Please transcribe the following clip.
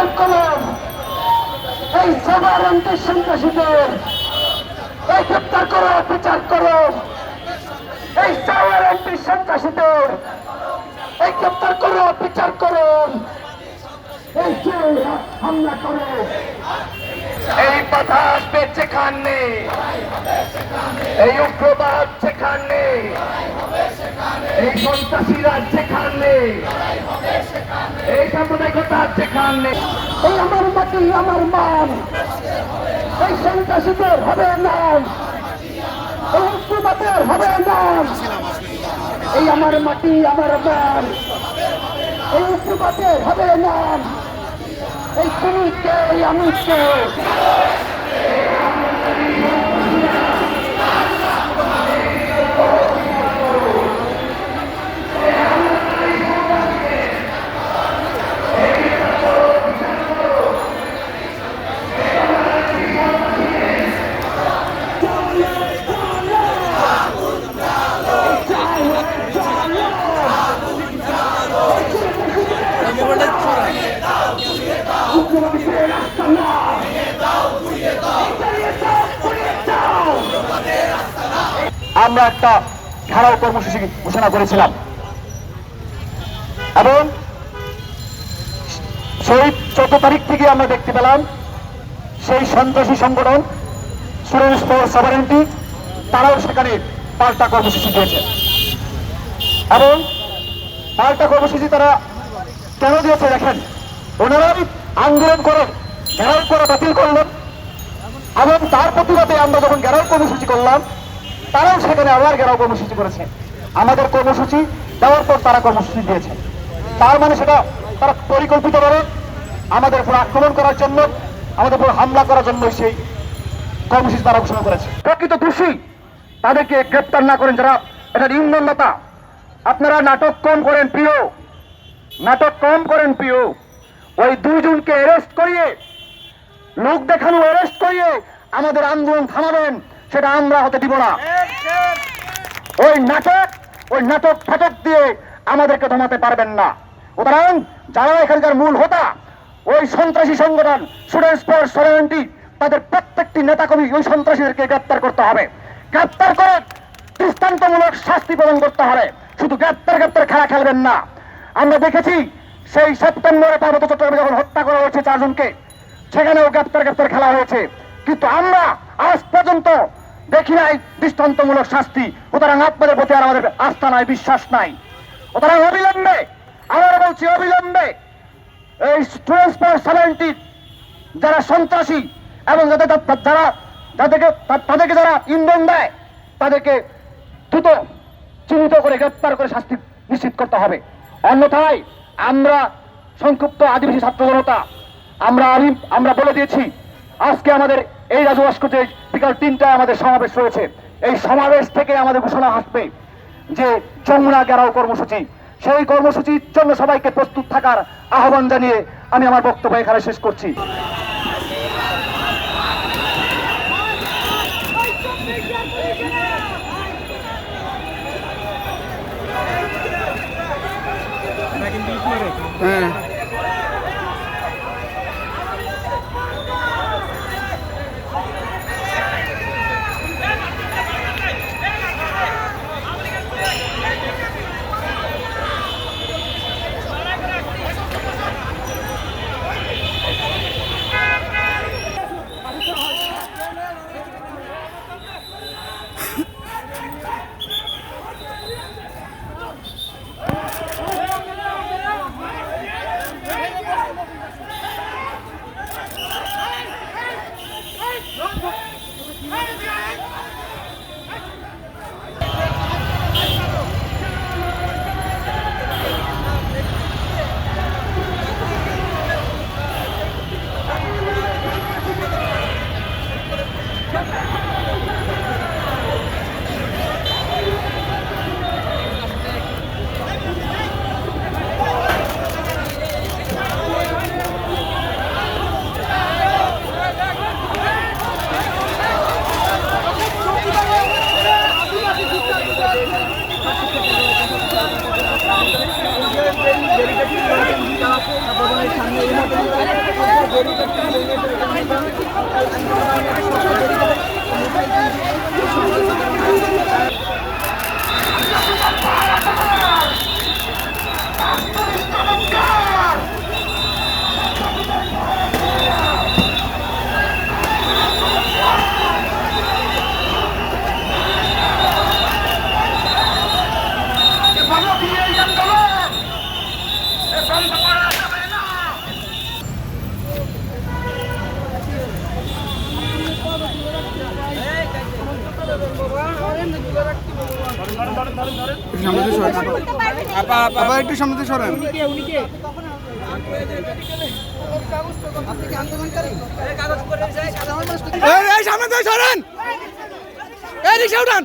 প্রতিবাদ করেন এই সবার অন্তের সন্ত্রাসীদের এই গ্রেপ্তার করো বিচার করো। এই সবার অন্তের সন্ত্রাসীদের এই গ্রেপ্তার করো বিচার করো। এই যে হামলা করে। এই বাধা আসবে যেখানে। এই উগ্রবাদ যেখানে। এই সন্ত্রাসীরা যেখানে এই সাম্প্রদায়িকতা যেখানে এই আমার মাটি, আমার মান। এই সন্ত্রাসীদের হবে নাম এই উগ্রবাদের হবে নাম এই আমার মাটি, আমার মান। এই উগ্রবাদের হবে নাম এই তুমি কে আমি কে আমরা একটা ঘেরাও কর্মসূচি ঘোষণা করেছিলাম। এবং সেই চোদ্দ তারিখ থেকে আমরা দেখতে পেলাম, সেই সন্ত্রাসী সংগঠন স্টুডেন্টস ফর সভারেন্টি তারাও সেখানে পাল্টা কর্মসূচি দিয়েছে। এবং পাল্টা কর্মসূচি তারা কেন দিয়েছে দেখেন? ওনারাই আন্দোলন করে ঘেরাও করে বাতিল করলেন। এবং তার প্রতিবাদে আমরা যখন ঘেরাও কর্মসূচি করলাম, তারাও সেখানে আবার ঘেরাও কর্মসূচি করেছে। আমাদের কর্মসূচি দেওয়ার পর তারা কর্মসূচি দিয়েছে। তার মানে সেটা তারা পরিকল্পিতভাবে আমাদের উপর আক্রমণ করার জন্য, আমাদের উপর হামলা করার জন্য সেই কর্মসূচি তারা ঘোষণা করেছে। প্রকৃত দোষী তাদেরকে গ্রেপ্তার না করেন যারা এটা ইউনিয়ন নেতা আপনারা নাটক কম করেন, প্রিয়। নাটক কম করেন, প্রিয়। ওই দুইজনকে অ্যারেস্ট করিয়ে, লোক দেখানো অ্যারেস্ট করিয়ে আমাদের আন্দোলন থামাবেন, সেটা আমরা হতে দিব না। ওই নাটক ওই নাটক ফাটক দিয়ে আমাদেরকে থামাতে পারবেন না। সুতরাং যারা এখানকার মূল হোতা, ওই সন্ত্রাসী সংগঠন স্টুডেন্টস ফর সলিডারিটি তাদের প্রত্যেকটি নেতাকর্মী ওই সন্ত্রাসীদেরকে গ্রেপ্তার করতে হবে। গ্রেপ্তার করে দৃষ্টান্তমূলক শাস্তি প্রদান করতে হবে। শুধু গ্রেপ্তার গ্রেপ্তার খেলা খেলবেন না। আমরা দেখেছি সেই সেপ্টেম্বরে পার্বত্য চট্টগ্রামে যখন হত্যা করা হয়েছে চারজনকে, সেখানেও গ্রেপ্তার গ্রেপ্তার খেলা হয়েছে। কিন্তু আমরা আজ পর্যন্ত দেখি নাই দৃষ্টান্তমূলক শাস্তি। সুতরাং আপনাদের প্রতি আর আমাদের আস্থা নাই, বিশ্বাস নাই। সুতরাং অবিলম্বে আমরা বলছি, অবিলম্বে এই স্টুডেন্টস যারা সন্ত্রাসী এবং যাদের যারা যাদেরকে তাদেরকে যারা ইন্ধন দেয়, তাদেরকে দ্রুত চিহ্নিত করে গ্রেপ্তার করে শাস্তি নিশ্চিত করতে হবে। অন্যথায় আমরা সংক্ষিপ্ত আদিবাসী ছাত্র জনতা, আমরা আমি আমরা বলে দিয়েছি, আজকে আমাদের এই রাজু ভাস্কর্যে বিকাল তিনটায় আমাদের সমাবেশ রয়েছে। এই সমাবেশ থেকে আমাদের ঘোষণা আসবে যে যমুনা গেরাও কর্মসূচি। সেই কর্মসূচির জন্য সবাইকে প্রস্তুত থাকার আহ্বান জানিয়ে আমি আমার বক্তব্য এখানে শেষ করছি। 嗯。はい。আবার একটু সামনে সরেন। এই, এই, সামনে থেকে সরেন। এই রিক্সা উঠান।